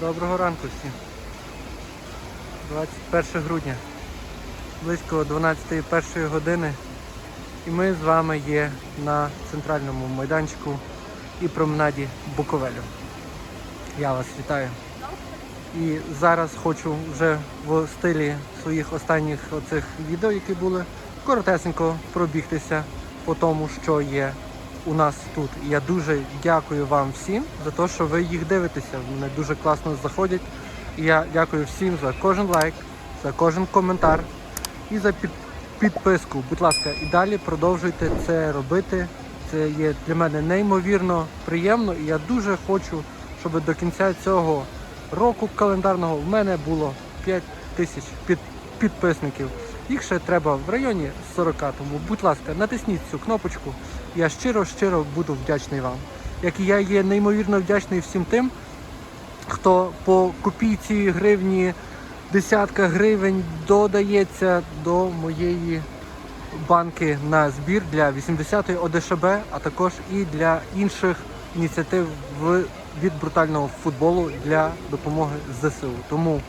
Доброго ранку всім. 21 грудня. Близько 12.01 години. І ми з вами є на центральному майданчику і променаді Буковелю. Я вас вітаю. І зараз хочу вже в стилі своїх останніх оцих відео, які були, коротесенько пробігтися по тому, що є у нас тут. Я дуже дякую вам всім за те, що ви їх дивитеся. Вони дуже класно заходять. І я дякую всім за кожен лайк, за кожен коментар і за під, підписку. Будь ласка, і далі продовжуйте це робити. Це є для мене неймовірно приємно, і я дуже хочу, щоб до кінця цього року календарного в мене було 5 тисяч під, підписників. Їх ще треба в районі 40, тому будь ласка, натисніть цю кнопочку. Я щиро-щиро буду вдячний вам. Як і я є неймовірно вдячний всім тим, хто по копійці гривні, десятка гривень додається до моєї банки на збір для 80-ї ОДШБ, а також і для інших ініціатив від брутального футболу для допомоги ЗСУ. Тому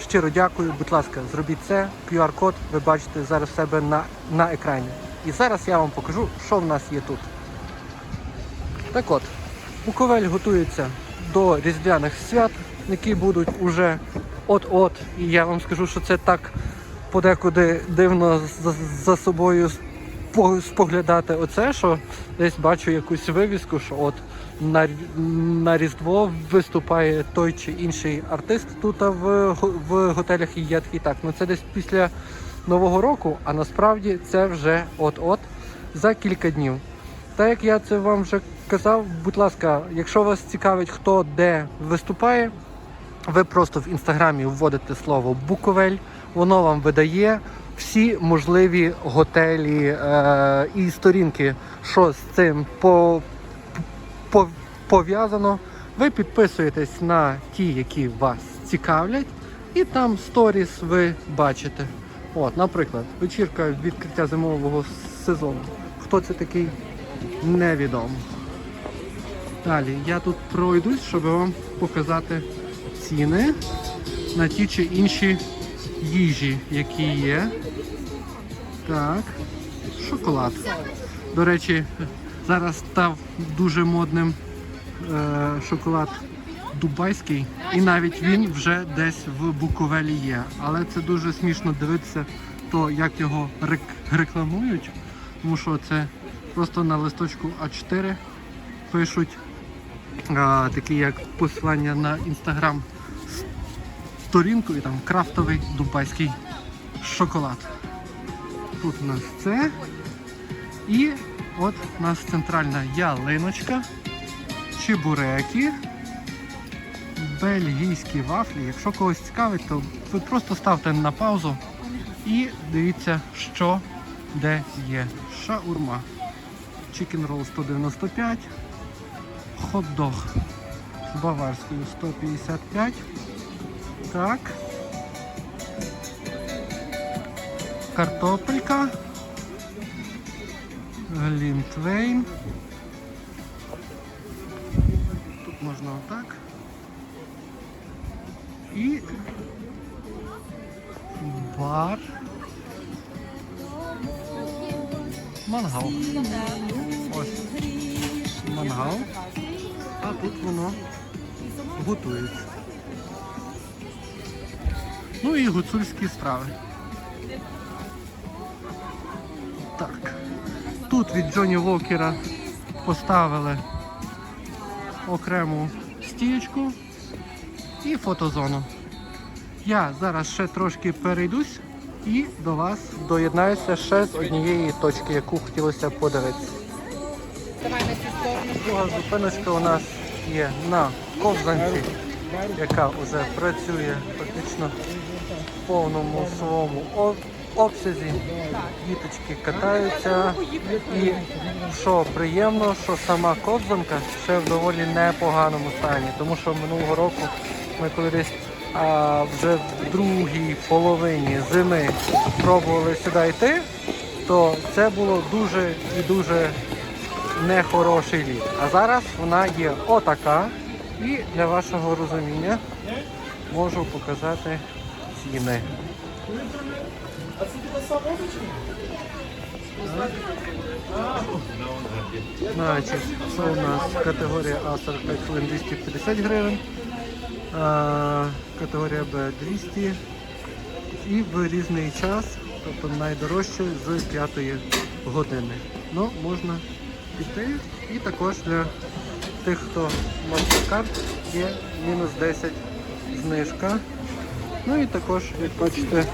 щиро дякую, будь ласка, зробіть це. QR-код ви бачите зараз себе на, на екрані. І зараз я вам покажу, що в нас є тут. Так от, Буковель готується до різдвяних свят, які будуть уже от-от. І я вам скажу, що це так подекуди дивно за, за собою споглядати оце, що десь бачу якусь вивіску, що от на, на Різдво виступає той чи інший артист тут в, в готелях і я такий так. Ну це десь після Нового року, а насправді це вже от-от за кілька днів. Так як я це вам вже казав, будь ласка, якщо вас цікавить, хто де виступає, ви просто в інстаграмі вводите слово Буковель, воно вам видає всі можливі готелі е- і сторінки, що з цим по- по- пов'язано. Ви підписуєтесь на ті, які вас цікавлять, і там сторіс ви бачите. От, наприклад, вечірка відкриття зимового сезону. Хто це такий? Невідомо. Далі я тут пройдусь, щоб вам показати ціни на ті чи інші їжі, які є. Так, шоколад. До речі, зараз став дуже модним е, шоколад дубайський, і навіть він вже десь в Буковелі є. Але це дуже смішно дивитися, то як його рек- рекламують, тому що це просто на листочку А4 пишуть а, такі як посилання на інстаграм сторінку і там крафтовий дубайський шоколад. Тут у нас це. І от у нас центральна ялиночка, чебуреки, бельгійські вафлі. Якщо когось цікавить, то ви просто ставте на паузу і дивіться, що де є. Шаурма. Чікен рол 195, хот-дог з баварською 155. Так. Картопелька. Глінтвейн. Тут можна отак. І бар. Мангал. Ось мангал. А тут воно готується. Ну і гуцульські страви. Так. Тут від Джоні Вокера поставили окрему стієчку і фотозону. Я зараз ще трошки перейдусь і до вас доєднаюся ще з однієї точки, яку хотілося подивитися. Друга зупиночка у нас є на ковзанці, яка вже працює фактично в повному своєму обсязі. Діточки катаються. І що приємно, що сама ковзанка ще в доволі непоганому стані, тому що минулого року ми колись а, вже в другій половині зими пробували сюди йти, то це було дуже і дуже нехороший лід. А зараз вона є отака. І для вашого розуміння можу показати ціни. Значить, це у нас категорія А 45 хвилин 250 гривень, категорія Б 200 і в різний час, тобто найдорожче з 5 години. Ну, можна піти. І також для тих, хто MasterCard, є мінус 10 знижка. Ну і також, як бачите,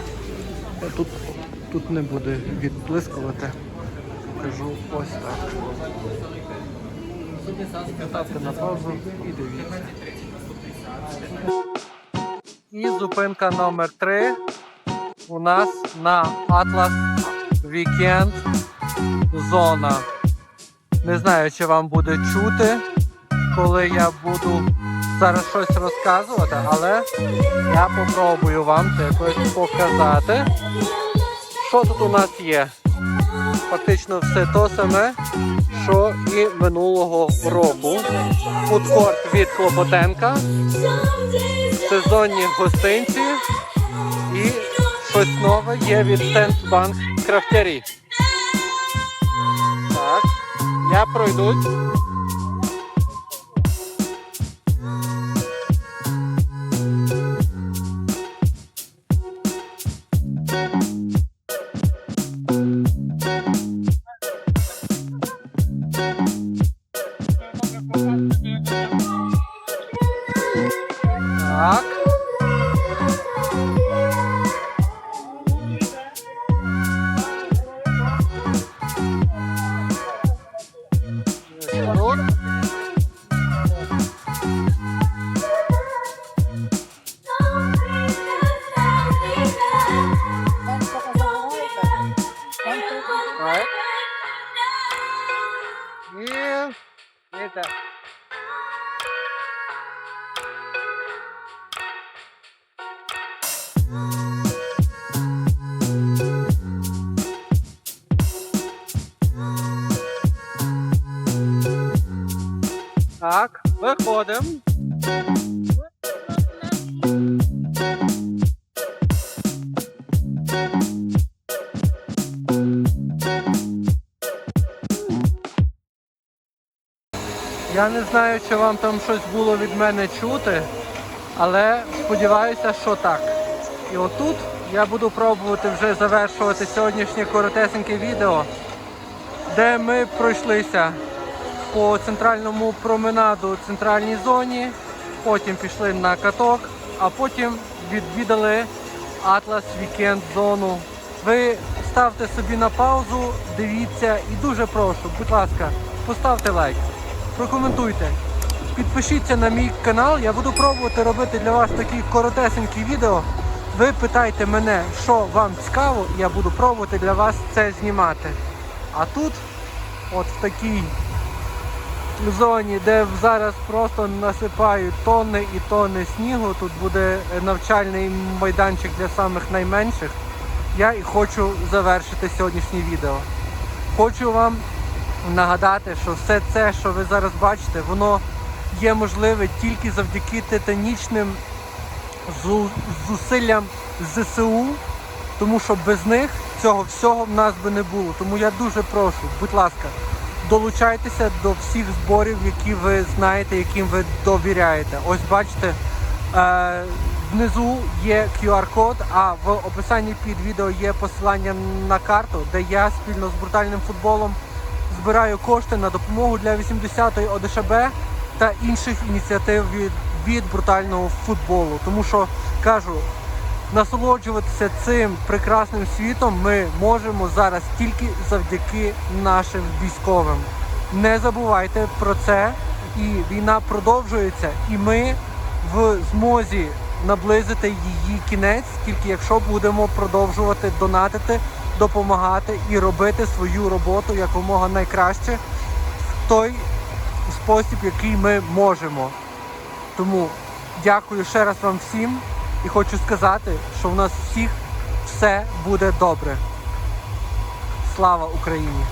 тут, тут не буде відблискувати. Покажу ось так. Ставте на паузу і дивіться. І зупинка номер 3 у нас на Atlas Weekend зона. Не знаю, чи вам буде чути, коли я буду зараз щось розказувати, але я попробую вам це якось показати. Що тут у нас є? Фактично все то саме, що і минулого року. Фудкорт від Клопотенка, сезонні гостинці і щось нове є від Сенсбанк Крафтярі. Так, я пройдусь. І... І так. Так, виходимо. Я не знаю, чи вам там щось було від мене чути, але сподіваюся, що так. І отут я буду пробувати вже завершувати сьогоднішнє коротесеньке відео, де ми пройшлися по центральному променаду центральній зоні, потім пішли на каток, а потім відвідали Атлас Вікенд зону. Ви ставте собі на паузу, дивіться і дуже прошу, будь ласка, поставте лайк, прокоментуйте. Підпишіться на мій канал, я буду пробувати робити для вас такі коротесенькі відео. Ви питайте мене, що вам цікаво, я буду пробувати для вас це знімати. А тут, от в такій зоні, де зараз просто насипають тонни і тонни снігу. Тут буде навчальний майданчик для самих найменших. Я і хочу завершити сьогоднішнє відео. Хочу вам нагадати, що все це, що ви зараз бачите, воно є можливе тільки завдяки титанічним зусиллям ЗСУ, тому що без них цього всього в нас би не було. Тому я дуже прошу, будь ласка, долучайтеся до всіх зборів, які ви знаєте, яким ви довіряєте. Ось бачите, е, внизу є QR-код, а в описанні під відео є посилання на карту, де я спільно з брутальним футболом збираю кошти на допомогу для 80-ї ОДШБ та інших ініціатив від, від брутального футболу. Тому що кажу, насолоджуватися цим прекрасним світом ми можемо зараз тільки завдяки нашим військовим. Не забувайте про це. І війна продовжується, і ми в змозі наблизити її кінець, тільки якщо будемо продовжувати донатити, допомагати і робити свою роботу якомога найкраще в той спосіб, який ми можемо. Тому дякую ще раз вам всім і хочу сказати, що в нас всіх все буде добре. Слава Україні!